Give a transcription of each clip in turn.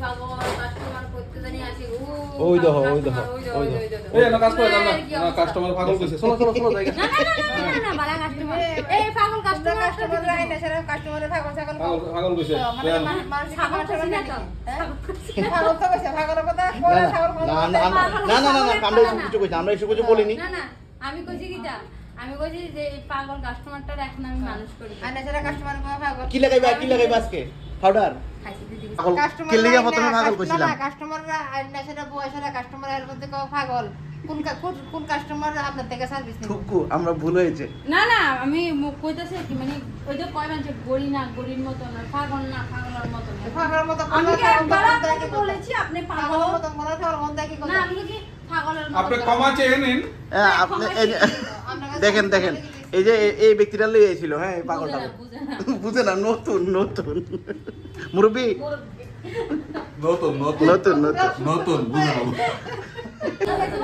পাগল কাস্টমার করতে জানি আসি ও ওই দেখো, ওই দেখো, ওই দেখো, এই না কাজ করে দাও না কাস্টমার পাগল কইছে চলো চলো চলো জায়গা না, না, না, না, না, না, বালা customer। এই পাগল কাস্টমার। না কাস্টমারের ভাগল ছাগল পাগল পাগল কইছে মানে মান- ছাগল সমস্যা না তো? হ্যাঁ? ছাগল তো কইছে, কথা না বলে না ছাগল না না না না আমরা কিছু কইছি আমরা কিছু বলিনি না, না, আমি কইছি কি যা আমি কইছি যে পাগল কাস্টমারটার এখন আমি মানুষ করি আর না সেটা কাস্টমারের কোনো ভাগল কি লাগাইবা কি লাগাইবা আজকে পাউডার খাইছি দিদি পাগল কাস্টমার লিগা প্রথমে পাগল কইছিলাম কাস্টমাররা আর সেটা বয়স কাস্টমার এর মধ্যে কেউ পাগল। কোন কাস্টমার আপনার থেকে সার্ভিস নেবে? থুকু আমরা ভুল হয়েছে। না না আমি মুখ কইতাছি কি মানে ওই যে কয় গড়ি না গড়ির মতো না পাগল না পাগলের মতো না। পাগলের মতো আমি কোনো কি ছাগল একবার আপনাকে বলেছি আপনি পাগল? পাগলের মতো কোনো ছাগল বলতে? না আমি কি পাগলের মতো আপনি ক্ষমা চেয়ে নিন। আপনি এই যে- আপনার কাছে দেখেন দেখেন। এই যে এই- ব্যক্তিটা লই ছিল হ্যাঁ পাগলটা। বুঝে না। নতুন নতুন। মুরব্বী। নতুন নতুন। নতুন নতুন। নতুন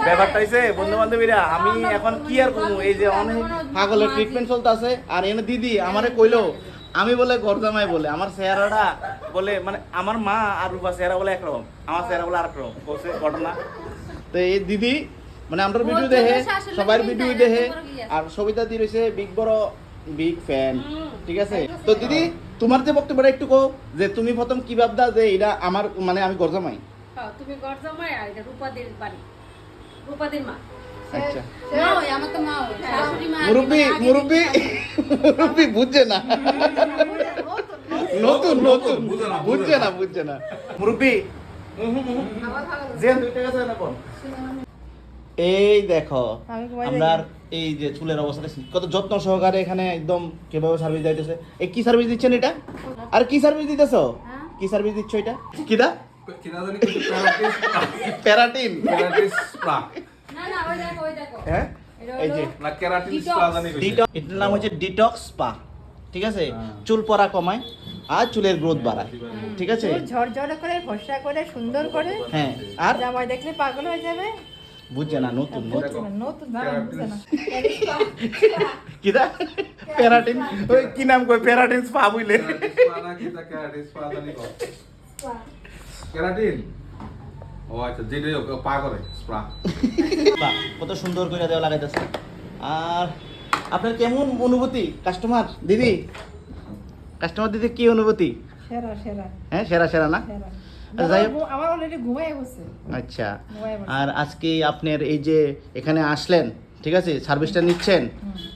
ব্যাপারটা হইছে বন্ধু বান্ধবীরা আমি এখন কি আর করব? এই যে অনেক পাগলের ট্রিটমেন্ট চলতেছে আর এনে দিদি আমারে কইলো আমি বলে গরজামাই বলে আমার চেহারাটা বলে মানে আমার মা আর রূপা চেহারা বলে একরকম আমার চেহারা বলে আরেক রকম বলছে ঘটনা। তো এই দিদি মানে আমরা ভিডিও দেখে সবার ভিডিও দেখে? আর সবিতা দি রয়েছে বিগ বড় বিগ ফ্যান ঠিক আছে? তো দিদি তোমার যে বক্তব্যটা একটু কো যে তুমি প্রথম কি ভাবদা যে এটা আমার মানে আমি গরজামাই? হ্যাঁ, তুমি গর্জমাই আর এটা রূপাদের বাড়ি। রূপাদের মা। আচ্ছা। মা মুরব্বি মুরব্বি মুরব্বি বুঝছে না। নতুন নতুন না, বুঝছে না। বুঝছে না। মুরব্বি। জেন দুইটা গেছে না কোন? এই দেখো আমি আমরা এই যে চুলের অবস্থা দেখছি কত যত্ন সহকারে এখানে একদম কীভাবে সার্ভিস দিতেছে। এই কি সার্ভিস দিচ্ছেন এটা? আর কি সার্ভিস দিতেছো? হ্যাঁ? কি সার্ভিস দিচ্ছ এটা? কিটা? কিনা জানি কিছু প্যারাটিস প্যারাটিন। প্যারাটিস স্প্রা। না না ওই দেখো ওই দেখো। হ্যাঁ? এই যে। না কেরাটিন Detox. জানি ডিটক্স এটার নাম হচ্ছে ডিটক্স স্পা। ঠিক আছে? হ্যাঁ। চুল পড়া কমায় আর চুলের গ্রোথ বাড়ায়। ঠিক আছে? ঝরঝরে করে ফর্সা করে সুন্দর করে। হ্যাঁ। আর? জামাই দেখলে পাগল হয়ে যাবে। বুঝছে না নতুন প্যারাটিন ওই কি নাম কই প্যারাটিন স্পা ও আচ্ছা পা করে কত সুন্দর করে দেওয়া লাগাইতেছে আর আপনার কেমন অনুভূতি কাস্টমার দিদি কাস্টমার দিদি কি অনুভূতি সেরা সেরা হ্যাঁ সেরা সেরা না আচ্ছা, আমার অলরেডি ঘুমাই বসছে আচ্ছা আর আজকে আপনার এই যে এখানে আসলেন ঠিক আছে? সার্ভিসটা নিচ্ছেন?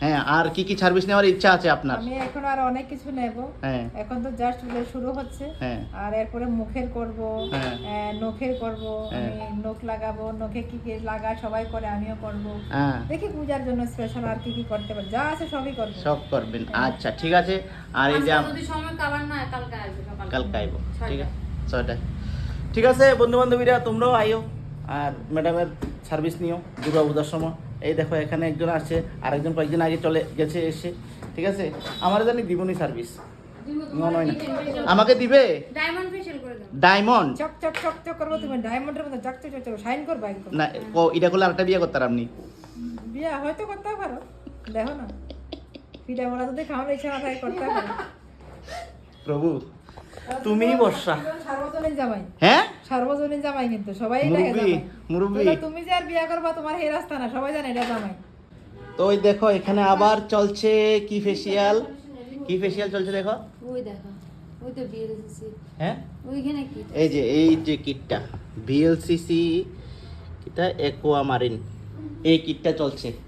হ্যাঁ আর কি কি সার্ভিস নেওয়ার ইচ্ছা আছে আপনার? আমি এখন আর অনেক কিছু নেব। হ্যাঁ। এখন তো জাস্ট শুরু হচ্ছে। হ্যাঁ। আর এরপরে মুখের করব হ্যাঁ। নখের করব হ্যাঁ। আমি নখ লাগাবো নখে কি কি লাগা সবাই করে আমিও করব। হ্যাঁ। দেখি পূজার জন্য স্পেশাল আর কি কি করতে পারি। যা আছে সবই করব। সব করবেন। আচ্ছা ঠিক আছে। আর এই যে আজকে যদি সময় কাবার না কালকে আসবে কালকে আইব ঠিক আছে। ছয়টায়। ঠিক আছে বন্ধু বান্ধবীরা তোমরাও আইও। আর ম্যাডামের সার্ভিস নিও দুর্গা পূজার সময়। এই দেখো এখানে একজন আসছে আর একজন কয়েকদিন আগে চলে গেছে এসে। ঠিক আছে? আমার জানি দিবনি সার্ভিস। মনে না। আমাকে দিবে? ডায়মন্ড ফেশিয়াল করে দাও। ডায়মন্ড? চক চক চক চক করব তুমি। ডায়মন্ডের মতো চক চক চক চক। শাইন করবা একদম না ও এটা করলে আরেকটা বিয়ে আপনি। বিয়া হয়তো করতে পারো। দেখো না। পিঠা মোলা যদি খাওয়ানোর ইচ্ছা না থাকে করতে পারো। প্রভু তুমিই বর্ষা। সার্বজনীন জামাই। হ্যাঁ? সার্বজনীন জামাই কিন্তু সবাই মুরব্বি জামাই। মুরব্বি। তুমি যে আর বিয়া করবা তোমার হে রাস্তা না সবাই জানে এটা জামাই। তো ওই দেখো এখানে আবার চলছে কি ফেসিয়াল কি ফেসিয়াল চলছে দেখো? ওই দেখো ওই তো বিএলসিসি হ্যাঁ? ওইখানে কি? এই যে এই যে কিটটা ভিএলসিসি কিটা অ্যাকোয়ামারিন এই কিটটা চলছে।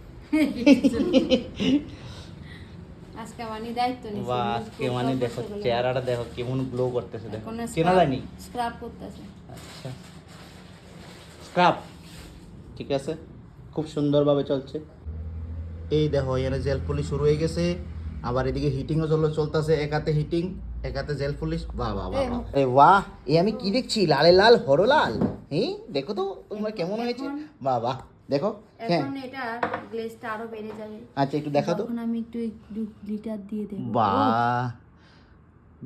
আজকে মানে দায়িত্ব নিছি বাহ আজকে মানে দেখো চেহারাটা দেখো কেমন গ্লো করতেছে দেখো। চেনা যায়নি? স্ক্রাব করতেছে। আচ্ছা। স্ক্রাব ঠিক আছে? খুব সুন্দরভাবে চলছে। এই দেখো এখানে জেল পুলিশ শুরু হয়ে গেছে। আবার এদিকে হিটিংও চলো চলতেছে একাতে হিটিং একাতে জেল পুলিশ বাহ বাহ বাহ বাহ। এ বাহ এ আমি কি দেখছি? লালে লাল হরো লাল হ্যাঁ দেখো তো তোমরা কেমন হয়েছে? বাহ বাহ। দেখো হ্যাঁ। এখন এটা গ্লেজটা আরও বেড়ে যাবে। আচ্ছা একটু দেখা তো আমি একটু একটু লিটার দিয়ে দেব। বাহ।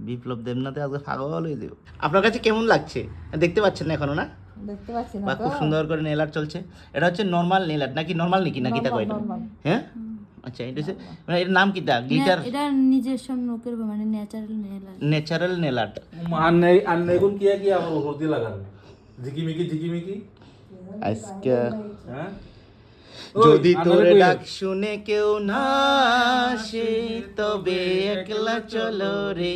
বিপ্লব দেবনাথে আজকে পাগল হয়ে যাবে। আপনার কাছে কেমন লাগছে? দেখতে পাচ্ছেন না এখনও না? দেখতে পাচ্ছি না বা খুব সুন্দর করে নেল আর্ট চলছে। এটা হচ্ছে নর্মাল নেল আর্ট নাকি নর্মাল নাকি নাকি তা কয়টা হ্যাঁ? আচ্ছা এটা হচ্ছে মানে এর নাম কিটা গ্লিটার এটা নিজস্ব নোকের মানে natural nail natural nail art আন্নে আন্নে এখন কি কি আমার উপর দিয়ে লাগান? ঝিকিমিকি ঝিকিমিকি? আজকে হ্যাঁ? যদি তোর ডাক শুনে কেউ না আসে তবে একলা চলো রে।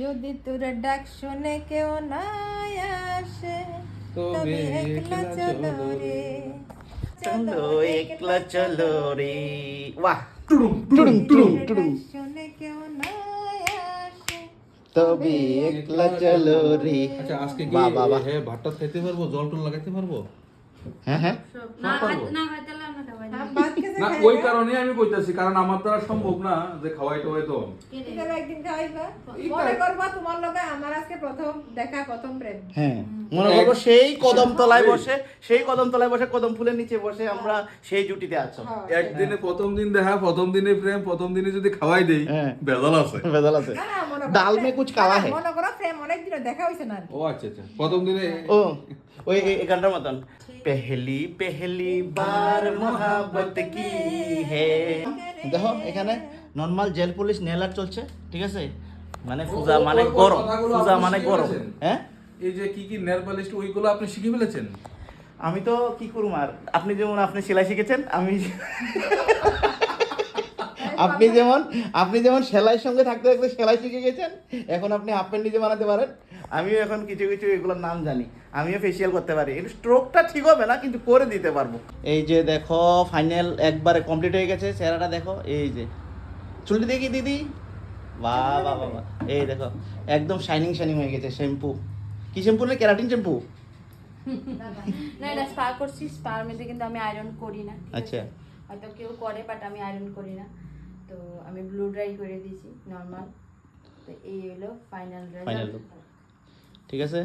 যদি তোর ডাক শুনে কেউ না আসে তবে একলা চলো রে। চলো একলা চলো রে। বাহ। টুডুম টুডুম টুডুম তোর টুডুম শুনে কেউ না তবে একলা চলো রে। আচ্ছা আজকে কি। হ্যাঁ ভাতটা খেতে পারব জল টল লাগাইতে পারব? হ্যাঁ হ্যাঁ। না ওই কারণে আমি কইতাছি কারণ আমার দ্বারা সম্ভব না যে খাওয়াই টাওয়াই তো। একদিন মনে করবা তোমার লগে আমার আজকে প্রথম দেখা প্রথম প্রেম। হ্যাঁ মনে করব সেই কদম তলায় বসে সেই কদম তলায় বসে কদম ফুলের নিচে বসে আমরা সেই জুটিতে আছো। হ্যাঁ। একদিনে প্রথম দিন দেখা প্রথম দিনে প্রেম প্রথম দিনে যদি খাওয়াই দেই হ্যাঁ। বেজাল আছে। বেদাল আছে। না, না, মনে করো ডাল মে কুছ কালা না, হ্যাঁ মনে করো প্রেম অনেক দিন দেখা হয়েছে না ও আচ্ছা আচ্ছা। প্রথম দিনে ও ওই এই এই গানটার মতন। পেহলি পেহলি বার মোহাব্বত কি হে দেখো এখানে নর্মাল জেল পুলিশ নেলার চলছে ঠিক আছে? মানে পূজা মানে গরম পূজা মানে গরম। হ্যাঁ? এই যে কি কি নেল পালিশ ওইগুলো আপনি শিখে ফেলেছেন? আমি তো কি করুম আর? আপনি যেমন আপনি সেলাই শিখেছেন আমি আপনি যেমন আপনি যেমন সেলাইয়ের সঙ্গে থাকতে থাকতে সেলাই শিখে গেছেন এখন আপনি হাফ প্যান্ট নিজে বানাতে পারেন। আমিও এখন কিছু কিছু এগুলোর নাম জানি। আমিও ফেসিয়াল করতে পারি। কিন্তু স্ট্রোকটা ঠিক হবে না কিন্তু করে দিতে পারব। এই যে দেখো ফাইনাল একবারে কমপ্লিট হয়ে গেছে চেহারাটা দেখো এই যে। চুলটি দেখি দিদি। বাহ বাহ বাহ। এই দেখো একদম শাইনিং শাইনিং হয়ে গেছে শ্যাম্পু কি শ্যাম্পু না কেরাটিন শ্যাম্পু না এটা স্পার করছি স্পার মধ্যে কিন্তু আমি আয়রন করি না আচ্ছা। হয়তো কেউ করে বাট আমি আয়রন করি না। তো আমি ব্লু ড্রাই করে দিয়েছি নর্মাল তো এই হলো ফাইনাল ফাইনাল ঠিক আছে?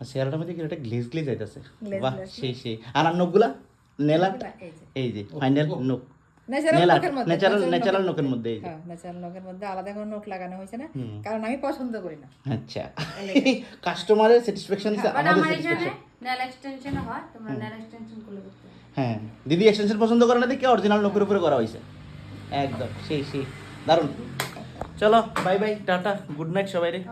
আর চেহারাটার মধ্যে একটা গ্লেজ গ্লেজ আইতাছে। বাহ সেই সেই। আর আর নখগুলা? নেলা? এই যে। ফাইনাল নখ। ন্যাচারাল নখের- মধ্যে এই যে। হ্যাঁ, নখের মধ্যে আলাদা নখ লাগানো হয়েছে না কারণ আমি পছন্দ করি না। আচ্ছা। কাস্টমারের স্যাটিসফ্যাকশন বাট আমাদের স্যাটিসফ্যাকশন নেল এক্সটেনশন হয় তোমরা নেল এক্সটেনশন করলে হ্যাঁ। দিদি এক্সটেনশন পছন্দ করে না দেখে অরিজিনাল নখের উপরে করা হয়েছে। একদম সেই সেই। দারুণ। চলো bye bye tata good night সবাই রে।